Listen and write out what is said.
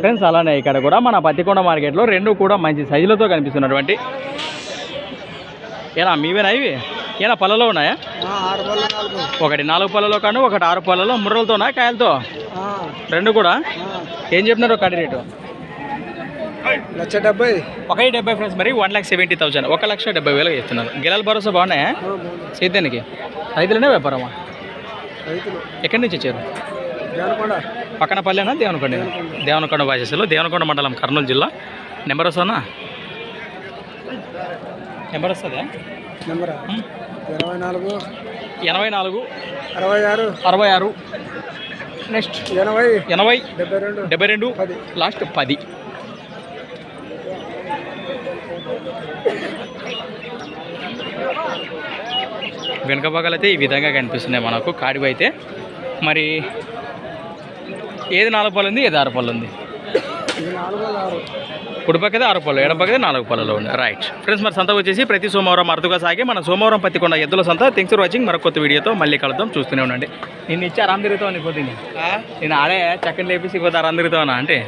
Friends అలానే ఇక్కడ కూడా మన పత్తికొండ మార్కెట్లో రెండు కూడా మంచి సైజులతో కనిపిస్తున్నటువంటి. ఏనా మీవేనా ఇవి? ఏనా పళ్ళలో ఉన్నాయా? ఒకటి నాలుగు పళ్ళలో కానీ ఒకటి ఆరు పళ్ళలో ముర్రలతోనా కాయలతో? రెండు కూడా? ఏం చెప్పినారు కడి రేటు? లక్ష డెబ్బై. ఒక డెబ్బై ఫ్రెండ్స్ మరి వన్ ల్యాక్ సెవెంటీ థౌసండ్ ఒక లక్ష డెబ్బై వేలు చెప్తున్నారు గిలాల భరోసా బాగున్నాయా? సేద్యానికి రైతులనే వ్యాపారమా? ఎక్కడి నుంచి వచ్చారు? పక్కన పల్లెనా దేవనకొండ? దేవనకొండ భాషలో దేవనకొండ మండలం కర్నూలు జిల్లా. నెంబర్ వస్తుందా? నెంబర్ వస్తుందా? నెంబర్? ఇరవై నాలుగు ఎనభై నాలుగు అరవై ఆరు అరవై ఆరు నెక్స్ట్. ఎనభై. ఎనభై. డెబ్బై రెండు. డెబ్బై రెండు. లాస్ట్ పది. వెనుక భాగాలైతే ఈ విధంగా కనిపిస్తున్నాయి మనకు. కాడివి అయితే. మరి ఏది నాలుగు పళ్ళు ఉంది ఏది ఆరు పళ్ళు ఉంది? వందల ఆరు కుడి పక్కదే ఆరు పళ్ళు ఎడం పక్కదే నాలుగు పళ్ళలో ఉంది. రైట్ ఫ్రెండ్స్ మరి సంత వచ్చేసి ప్రతి సోమవారం అరుదుగా సాగి మన సోమవారం పత్తికొండ ఎద్దుల సంత. థింక్స్ ఫర్ వాచింగ్ మరొక కొత్త వీడియోతో మళ్ళీ కలుద్దాం. చూస్తూనే ఉండండి. నిన్ను ఇచ్చి అరాం తిరుగుతావు నీ పొద్దున్న నేను ఆడే చక్కని లేపేసి పోతే అరాం తిరుగుతావనా అంటే.